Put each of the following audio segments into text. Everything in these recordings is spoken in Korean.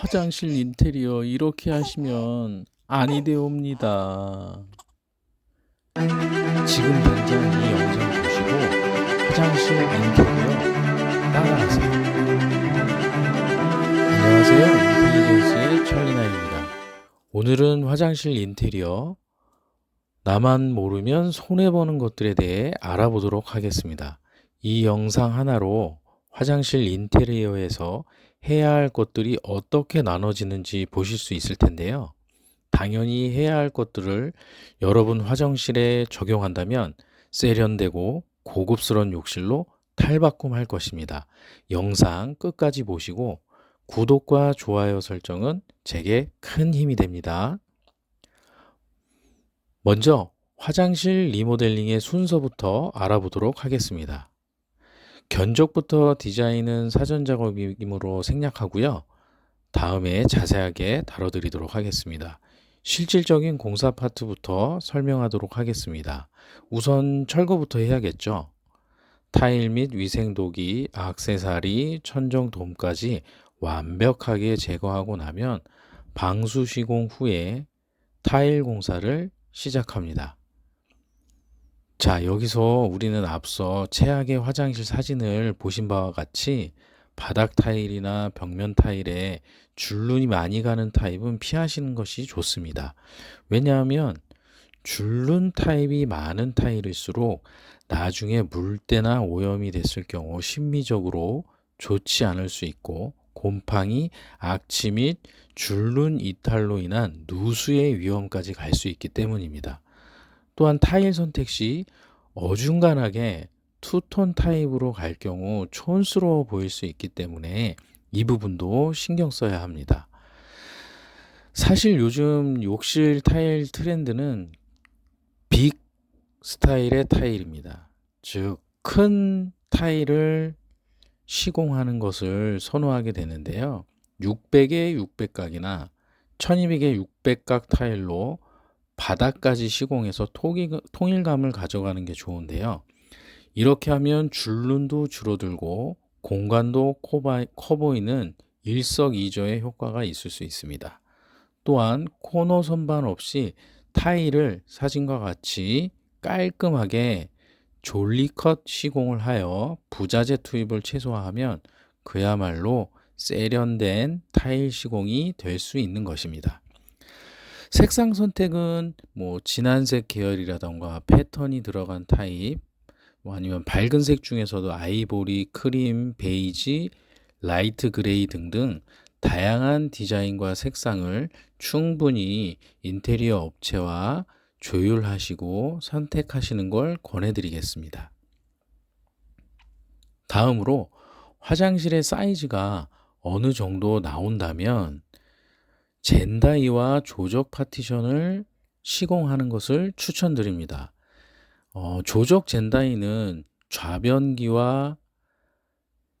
화장실 인테리어 이렇게 하시면 아니 되옵니다. 지금 당장 이 영상 보시고 화장실 인테리어 따라하세요. 안녕하세요. 인텔리전스의 찰리나입니다. 오늘은 화장실 인테리어 나만 모르면 손해보는 것들에 대해 알아보도록 하겠습니다. 이 영상 하나로 화장실 인테리어에서 해야 할 것들이 어떻게 나눠지는지 보실 수 있을 텐데요. 당연히 해야 할 것들을 여러분 화장실에 적용한다면 세련되고 고급스러운 욕실로 탈바꿈할 것입니다. 영상 끝까지 보시고 구독과 좋아요 설정은 제게 큰 힘이 됩니다. 먼저 화장실 리모델링의 순서부터 알아보도록 하겠습니다. 견적부터 디자인은 사전 작업이므로 생략하고요. 다음에 자세하게 다뤄드리도록 하겠습니다. 실질적인 공사 파트부터 설명하도록 하겠습니다. 우선 철거부터 해야겠죠. 타일 및 위생도기, 악세사리, 천정돔까지 완벽하게 제거하고 나면 방수 시공 후에 타일 공사를 시작합니다. 자, 여기서 우리는 앞서 최악의 화장실 사진을 보신 바와 같이 바닥 타일이나 벽면 타일에 줄눈이 많이 가는 타입은 피하시는 것이 좋습니다. 왜냐하면 줄눈 타입이 많은 타일일수록 나중에 물때나 오염이 됐을 경우 심미적으로 좋지 않을 수 있고 곰팡이, 악취 및 줄눈 이탈로 인한 누수의 위험까지 갈 수 있기 때문입니다. 또한 타일 선택 시 어중간하게 투톤 타입으로 갈 경우 촌스러워 보일 수 있기 때문에 이 부분도 신경 써야 합니다. 사실 요즘 욕실 타일 트렌드는 빅 스타일의 타일입니다. 즉, 큰 타일을 시공하는 것을 선호하게 되는데요. 600에 600각이나 1200에 600각 타일로 바닥까지 시공해서 통일감을 가져가는 게 좋은데요. 이렇게 하면 줄눈도 줄어들고 공간도 커 보이는 일석이조의 효과가 있을 수 있습니다. 또한 코너 선반 없이 타일을 사진과 같이 깔끔하게 졸리컷 시공을 하여 부자재 투입을 최소화하면 그야말로 세련된 타일 시공이 될 수 있는 것입니다. 색상 선택은 뭐 진한색 계열이라던가 패턴이 들어간 타입, 뭐 아니면 밝은 색 중에서도 아이보리, 크림, 베이지, 라이트 그레이 등등 다양한 디자인과 색상을 충분히 인테리어 업체와 조율하시고 선택하시는 걸 권해드리겠습니다. 다음으로 화장실의 사이즈가 어느 정도 나온다면 젠다이와 조적 파티션을 시공하는 것을 추천드립니다. 어, 조적 젠다이는 좌변기와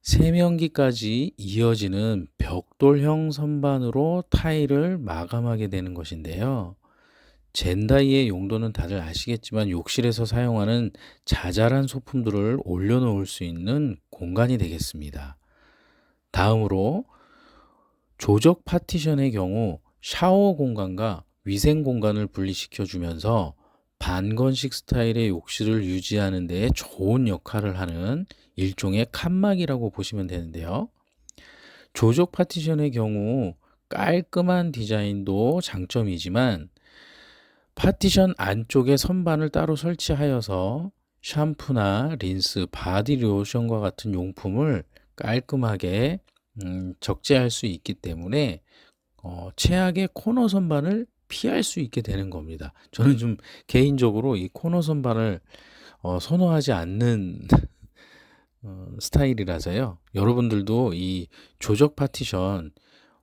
세면기까지 이어지는 벽돌형 선반으로 타일을 마감하게 되는 것인데요. 젠다이의 용도는 다들 아시겠지만 욕실에서 사용하는 자잘한 소품들을 올려놓을 수 있는 공간이 되겠습니다. 다음으로 조적 파티션의 경우 샤워 공간과 위생 공간을 분리시켜 주면서 반건식 스타일의 욕실을 유지하는 데 좋은 역할을 하는 일종의 칸막이라고 보시면 되는데요. 조적 파티션의 경우 깔끔한 디자인도 장점이지만 파티션 안쪽에 선반을 따로 설치하여서 샴푸나 린스, 바디 로션과 같은 용품을 깔끔하게 음, 적재할 수 있기 때문에 어, 최악의 코너 선반을 피할 수 있게 되는 겁니다. 저는 좀 개인적으로 이 코너 선반을 어, 선호하지 않는 어, 스타일이라서요. 여러분들도 이 조적 파티션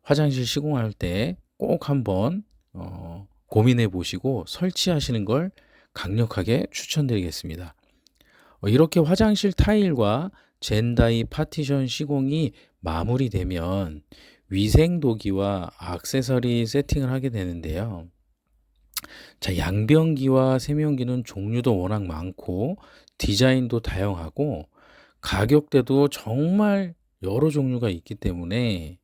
화장실 시공할 때 꼭 한번 어, 고민해 보시고 설치하시는 걸 강력하게 추천드리겠습니다. 어, 이렇게 화장실 타일과 젠다이 파티션 시공이 마무리되면 위생도기와 악세서리 세팅을 하게 되는데요. 자, 양변기와 세면기는 종류도 워낙 많고 디자인도 다양하고 가격대도 정말 여러 종류가 있기 때문에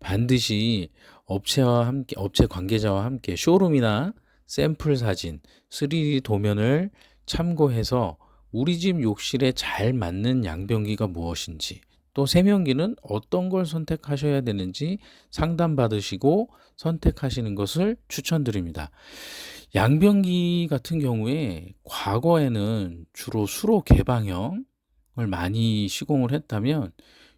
반드시 업체와 함께 업체 관계자와 함께 쇼룸이나 샘플 사진, 3D 도면을 참고해서 우리 집 욕실에 잘 맞는 양변기가 무엇인지 또 세면기는 어떤 걸 선택하셔야 되는지 상담받으시고 선택하시는 것을 추천드립니다. 양변기 같은 경우에 과거에는 주로 수로 개방형을 많이 시공을 했다면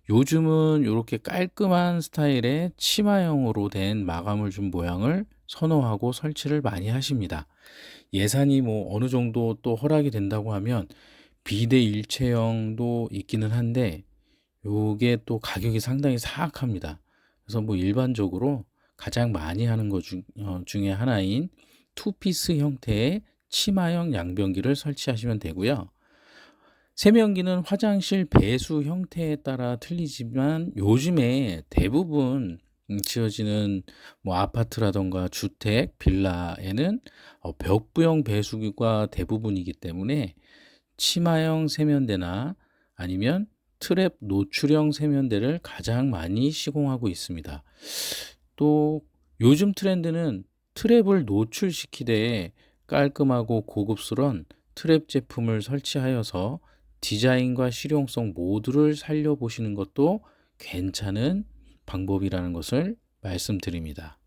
요즘은 이렇게 깔끔한 스타일의 치마형으로 된 마감을 준 모양을 선호하고 설치를 많이 하십니다. 예산이 뭐 어느 정도 또 허락이 된다고 하면 비대 일체형도 있기는 한데 요게 또 가격이 상당히 사악합니다. 그래서 뭐 일반적으로 가장 많이 하는 것 중, 어, 중에 하나인 투피스 형태의 치마형 양변기를 설치하시면 되고요. 세면기는 화장실 배수 형태에 따라 틀리지만 요즘에 대부분 음, 지어지는 뭐 아파트라던가 주택, 빌라에는 어, 벽부형 배수기가 대부분이기 때문에 치마형 세면대나 아니면 트랩 노출형 세면대를 가장 많이 시공하고 있습니다. 또 요즘 트렌드는 트랩을 노출시키되 깔끔하고 고급스러운 트랩 제품을 설치하여서 디자인과 실용성 모두를 살려보시는 것도 괜찮은 방법이라는 것을 말씀드립니다.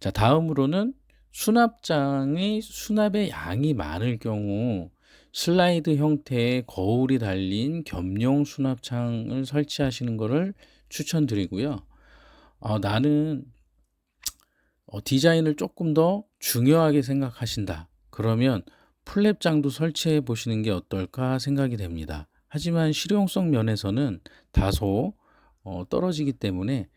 자, 다음으로는 수납장의 수납의 양이 많을 경우 슬라이드 형태의 거울이 달린 겸용 수납창을 설치하시는 것을 추천드리고요. 어, 나는 어, 디자인을 조금 더 중요하게 생각하신다. 그러면 플랩장도 설치해 보시는 게 어떨까 생각이 됩니다. 하지만 실용성 면에서는 다소 어, 떨어지기 때문에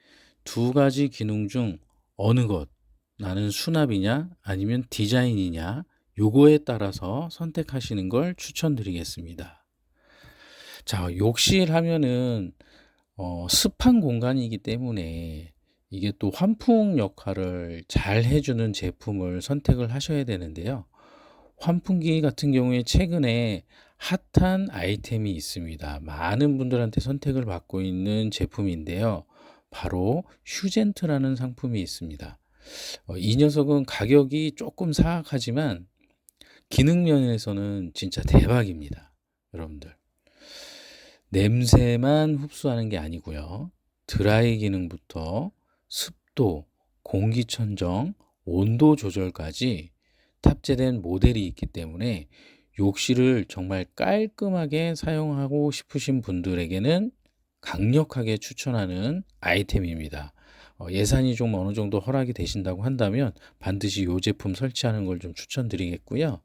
두 가지 기능 중 어느 것 나는 수납이냐 아니면 디자인이냐 요거에 따라서 선택하시는 걸 추천드리겠습니다. 자, 욕실 하면은 어, 습한 공간이기 때문에 이게 또 환풍 역할을 잘 해주는 제품을 선택을 하셔야 되는데요. 환풍기 같은 경우에 최근에 핫한 아이템이 있습니다. 많은 분들한테 선택을 받고 있는 제품인데요. 바로 휴젠트라는 상품이 있습니다. 어, 이 녀석은 가격이 조금 사악하지만 기능 면에서는 진짜 대박입니다. 여러분들. 냄새만 흡수하는 게 아니고요. 드라이 기능부터 습도, 공기 천정, 온도 조절까지 탑재된 모델이 있기 때문에 욕실을 정말 깔끔하게 사용하고 싶으신 분들에게는 강력하게 추천하는 아이템입니다. 어, 예산이 좀 어느 정도 허락이 되신다고 한다면 반드시 이 제품 설치하는 걸 좀 추천드리겠고요.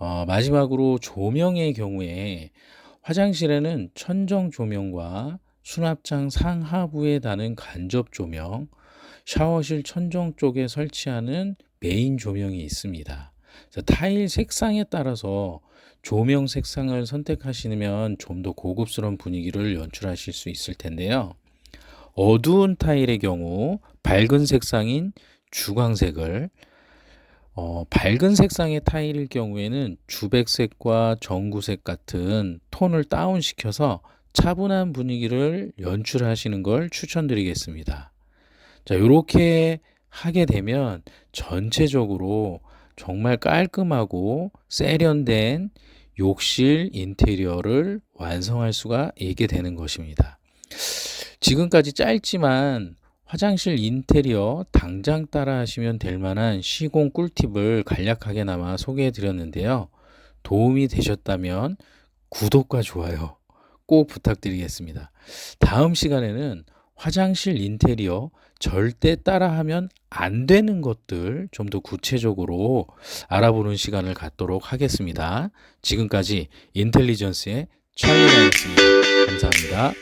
어, 마지막으로 조명의 경우에 화장실에는 천정 조명과 수납장 상하부에 다는 간접 조명, 샤워실 천정 쪽에 설치하는 메인 조명이 있습니다. 타일 색상에 따라서 조명 색상을 선택하시면 좀 더 고급스러운 분위기를 연출하실 수 있을 텐데요. 어두운 타일의 경우 밝은 색상인 주광색을 어, 밝은 색상의 타일일 경우에는 주백색과 정구색 같은 톤을 다운시켜서 차분한 분위기를 연출하시는 걸 추천드리겠습니다. 자, 이렇게 하게 되면 전체적으로 정말 깔끔하고 세련된 욕실 인테리어를 완성할 수가 있게 되는 것입니다. 지금까지 짧지만 화장실 인테리어 당장 따라 하시면 될 만한 시공 꿀팁을 간략하게나마 소개해 드렸는데요. 도움이 되셨다면 구독과 좋아요 꼭 부탁드리겠습니다. 다음 시간에는 화장실 인테리어 절대 따라하면 안 되는 것들 좀 더 구체적으로 알아보는 시간을 갖도록 하겠습니다. 지금까지 인텔리전스의 찰리였습니다. 감사합니다.